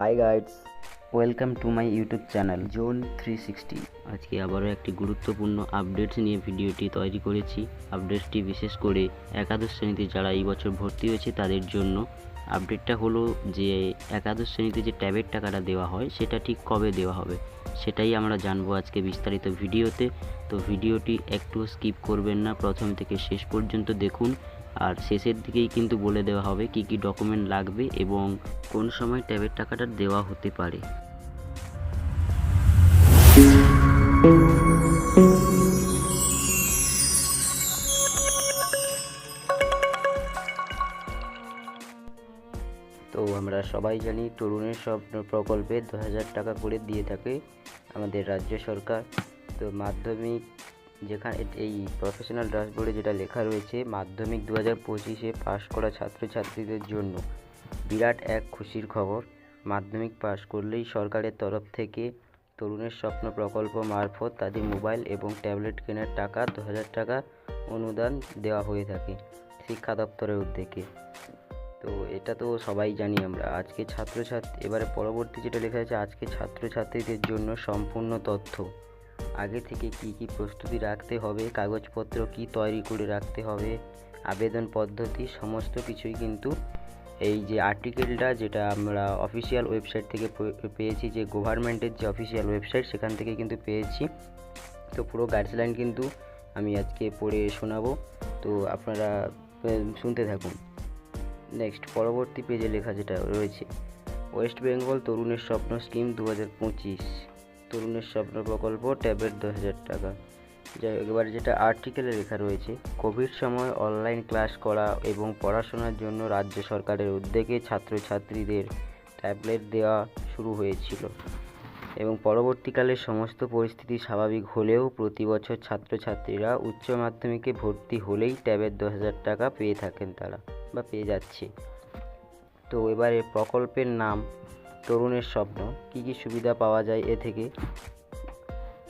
Hi guides welcome to my YouTube channel zone three sixty আজকে আবারও একটি গুরুত্বপূর্ণ আপডেটস নিয়ে ভিডিওটি তৈরি করেছি। আপডেটসটি বিশেষ করে একাদশ শ্রেণীতে যারা এই বছর ভর্তি হয়েছে, তাদের জন্য। আপডেটটা হলো যে, একাদশ শ্রেণীতে যে ট্যাবের টাকাটা দেওয়া হয়, সেটা ঠিক কবে দেওয়া হবে, সেটাই আমরা জানব আজকে বিস্তারিত ভিডিওতে। তো ভিডিওটি একটু স্কিপ করবেন না, প্রথম থেকে শেষ পর্যন্ত দেখুন। আর শেষের দিকেই কিন্তু বলে দেওয়া হবে কি কি ডকুমেন্ট লাগবে এবং কোন সময় ট্যাবের টাকাটা দেওয়া হতে পারে। তো আমরা সবাই জানি তরুণের স্বপ্ন প্রকল্পে দু হাজার টাকা করে দিয়ে থাকে আমাদের রাজ্য সরকার। তো মাধ্যমিক যেখানে এই প্রফেশনাল ড্যাশবোর্ডে যেটা লেখা রয়েছে, মাধ্যমিক দু হাজার পঁচিশে পাশ করা ছাত্রছাত্রীদের জন্য। বিরাট এক খুশির খবর। মাধ্যমিক পাশ করলেই সরকারের তরফ থেকে তরুণের স্বপ্ন প্রকল্প মারফত তাদের মোবাইল এবং ট্যাবলেট কেনার টাকা, দু হাজার টাকা অনুদান দেওয়া হয়ে থাকে শিক্ষা দপ্তরের উদ্যোগে। তো এটা তো সবাই জানি আমরা। আজকে ছাত্রছাত্রী এবারে পরবর্তী যেটা লেখা আছে, আজকে ছাত্রছাত্রীদের জন্য সম্পূর্ণ তথ্য। আগে থেকে কি কি প্রস্তুতি রাখতে হবে, কাগজপত্র কি তৈরি করে রাখতে হবে, আবেদন পদ্ধতি, সমস্ত কিছুই কিন্তু এই যে আর্টিকেলটা যেটা আমরা অফিসিয়াল ওয়েবসাইট থেকে পেয়েছি, যে গভর্নমেন্টের যে অফিসিয়াল ওয়েবসাইট সেখান থেকে কিন্তু পেয়েছি। তো পুরো গাইডলাইন কিন্তু আমি আজকে পড়ে শোনাবো। তো আপনারা শুনতে থাকুন। নেক্সট পরবর্তী পেজে লেখা যেটা রয়েছে ওয়েস্ট বেঙ্গল তরুণের স্বপ্ন স্কিম দু হাজার পঁচিশ। তরুণের স্বপ্ন প্রকল্প ট্যাবের দশ হাজার টাকা। হোক, এবার যেটা আর্টিকেলে লেখা রয়েছে কোভিড সময় অনলাইন ক্লাস করা এবং পড়াশোনার জন্য রাজ্য সরকারের উদ্যোগে ছাত্রছাত্রীদের ট্যাবলেট দেওয়া শুরু হয়েছিল। এবং পরবর্তীকালে সমস্ত পরিস্থিতি স্বাভাবিক হলেও প্রতি বছর ছাত্রছাত্রীরা উচ্চ মাধ্যমিকে ভর্তি হলেই ট্যাবের দশ হাজার টাকা পেয়ে থাকেন তারা বা পেয়ে যাচ্ছে। তো এবারে প্রকল্পের নাম তরুণের স্বপ্ন, কী কী সুবিধা পাওয়া যায় এ থেকে?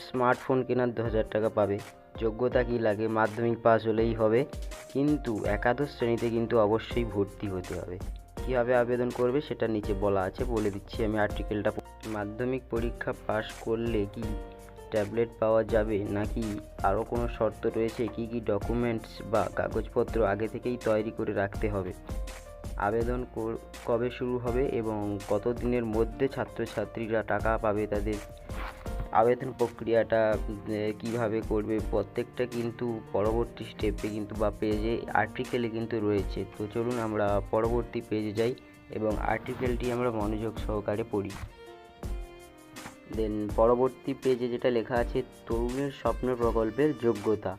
স্মার্টফোন কেনার দু হাজার টাকা পাবে। যোগ্যতা কী লাগে? মাধ্যমিক পাস হলেই হবে। কিন্তু একাদশ শ্রেণীতে কিন্তু অবশ্যই ভর্তি হতে হবে। কীভাবে আবেদন করবে সেটা নিচে বলা আছে, বলে দিচ্ছি আমি আর্টিকেলটা মাধ্যমিক পরীক্ষা পাশ করলে কি ট্যাবলেট পাওয়া যাবে? নাকি আরও কোনো শর্ত রয়েছে? কি কি ডকুমেন্টস বা কাগজপত্র আগে থেকেই তৈরি করে রাখতে হবে? আবেদন কবে শুরু হবে এবং কত দিনের মধ্যে ছাত্রছাত্রীরা টাকা পাবে তাদের আবেদন প্রক্রিয়াটা কীভাবে করবে? প্রত্যেকটা কিন্তু পরবর্তী স্টেপে কিন্তু বা পেজে, আর্টিকেলে কিন্তু রয়েছে। তো চলুন আমরা পরবর্তী পেজে যাই এবং আর্টিকেলটি আমরা মনোযোগ সহকারে পড়ি। দেন পরবর্তী পেজে যেটা লেখা আছে, তরুণের স্বপ্ন প্রকল্পের যোগ্যতা।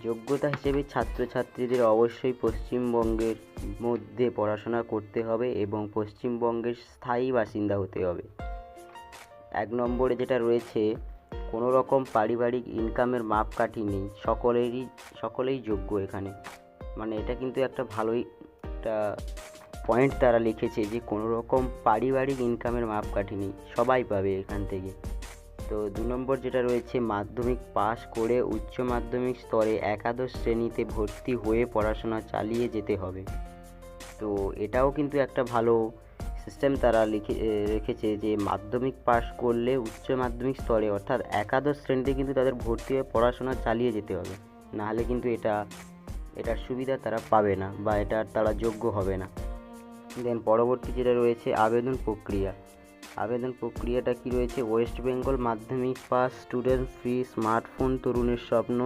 যোগ্যতা হিসেবে ছাত্রছাত্রীদের অবশ্যই পশ্চিমবঙ্গের মধ্যে পড়াশোনা করতে হবে এবং পশ্চিমবঙ্গের স্থায়ী বাসিন্দা হতে হবে। এক নম্বরে যেটা রয়েছে, কোনো রকম পারিবারিক ইনকামের মাপকাঠি নেই, সকলেরই, সকলেই যোগ্য এখানে। মানে এটা কিন্তু একটা ভালোই, একটা পয়েন্ট তারা লিখেছে যে কোনো রকম পারিবারিক ইনকামের মাপকাঠি নেই, সবাই পাবে এখান থেকে। তো দু নম্বর যেটা রয়েছে, মাধ্যমিক পাশ করে উচ্চ মাধ্যমিক স্তরে একাদশ শ্রেণীতে ভর্তি হয়ে পড়াশোনা চালিয়ে যেতে হবে। তো এটাও কিন্তু একটা ভালো সিস্টেম তারা লিখে রেখেছে যে মাধ্যমিক পাশ করলে উচ্চ মাধ্যমিক স্তরে অর্থাৎ একাদশ শ্রেণীতে কিন্তু তাদের ভর্তি হয়ে পড়াশোনা চালিয়ে যেতে হবে। নাহলে কিন্তু এটা, এটার সুবিধা তারা পাবে না বা এটার তারা যোগ্য হবে না। দেন পরবর্তী যেটা রয়েছে, আবেদন প্রক্রিয়া। আবেদন প্রক্রিয়াটা কি রয়েছে? ওয়েস্ট বেঙ্গল মাধ্যমিক পাস স্টুডেন্ট ফ্রি স্মার্টফোন তরুণের স্বপ্ন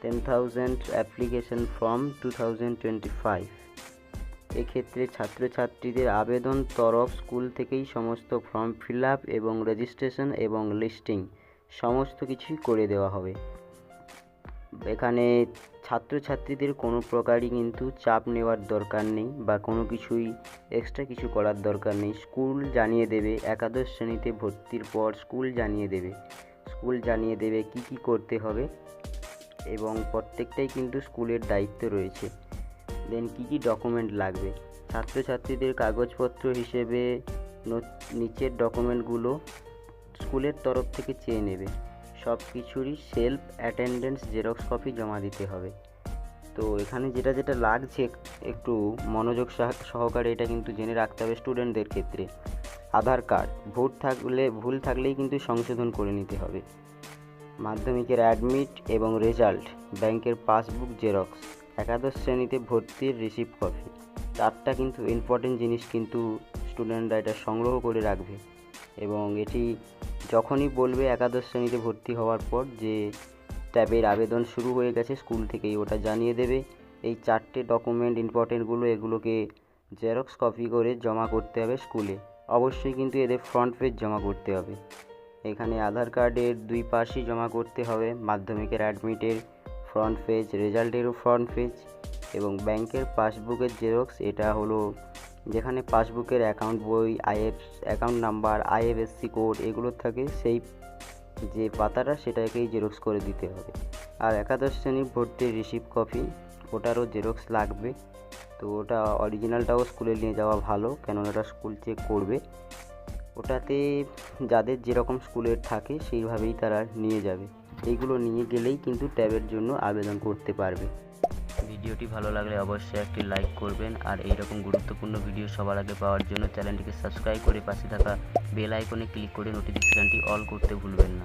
ten thousand application form two thousand twenty five এক্ষেত্রে ছাত্রছাত্রীদের আবেদন তরফ স্কুল থেকেই সমস্ত ফর্ম ফিল আপ এবং রেজিস্ট্রেশন এবং লিস্টিং সমস্ত কিছুই করে দেওয়া হবে। এখানে ছাত্রছাত্রীদের কোনো প্রকারই কিন্তু চাপ নেওয়ার দরকার নেই বা কোনো কিছুই এক্সট্রা কিছু করার দরকার নেই। স্কুল জানিয়ে দেবে, একাদশ শ্রেণীতে ভর্তির পর স্কুল জানিয়ে দেবে। স্কুল জানিয়ে দেবে কি কি করতে হবে এবং প্রত্যেকটাই কিন্তু স্কুলের দায়িত্ব রয়েছে। দেন কী কী ডকুমেন্ট লাগবে? ছাত্রছাত্রীদের কাগজপত্র হিসেবে নিচের ডকুমেন্টগুলো স্কুলের তরফ থেকে চেয়ে নেবে। সব কিছুরই সেলফ অ্যাটেন্ডেন্স জেরক্স কপি জমা দিতে হবে। তো এখানে যেটা যেটা লাগছে একটু মনোযোগ সহ- সহকারে এটা কিন্তু জেনে রাখতে হবে স্টুডেন্টদের ক্ষেত্রে। আধার কার্ড ভোট থাকলে, ভুল থাকলেই কিন্তু সংশোধন করে নিতে হবে। মাধ্যমিকের অ্যাডমিট এবং রেজাল্ট ব্যাংকের পাসবুক জেরক্স একাদশ শ্রেণীতে ভর্তির রিসিভ কপি চারটা কিন্তু ইম্পর্টেন্ট জিনিস কিন্তু স্টুডেন্টরা এটা সংগ্রহ করে রাখবে। এবং এটি যখনই বলবে একাদশ শ্রেণীতে ভর্তি হওয়ার পর যে ট্যাবের আবেদন শুরু হয়ে গেছে, স্কুল থেকেই ওটা জানিয়ে দেবে। এই চারটে ডকুমেন্ট ইম্পর্টেন্টগুলো এগুলোকে জেরক্স কপি করে জমা করতে হবে স্কুলে। অবশ্যই কিন্তু এদের ফ্রন্ট পেজ জমা করতে হবে। এখানে আধার কার্ডের দুই পাশই জমা করতে হবে, মাধ্যমিকের অ্যাডমিটের ফ্রন্ট পেজ রেজাল্টেরও ফ্রন্ট পেজ এবং ব্যাংকের পাসবুকের জেরক্স, এটা হলো যেখানে পাসবুকের অ্যাকাউন্ট, বই, IF, account number, IFSC code এগুলো থাকে, সেই যে পাতাটা সেটাকেই জেরক্স করে দিতে হবে। আর একাদশ শ্রেণির ভর্তির রিসিভ কপি, ওটারও জেরক্স লাগবে। তো ওটা অরিজিনালটাও স্কুলে নিয়ে যাওয়া ভালো, কেননা ওটা স্কুল চেক করবে। ওটাতে যাদের যেরকম স্কুলের থাকে, সেইভাবেই তারা নিয়ে যাবে। এইগুলো নিয়ে গেলেই কিন্তু ট্যাবের জন্য আবেদন করতে পারবে। ভিডিওটি ভালো লাগলে অবশ্যই একটি লাইক করবেন আর এইরকম গুরুত্বপূর্ণ ভিডিও সবার আগে পাওয়ার জন্য চ্যানেলটিকে সাবস্ক্রাইব করে পাশে থাকা বেল আইকনে ক্লিক করে নোটিফিকেশানটি অল করতে ভুলবেন না।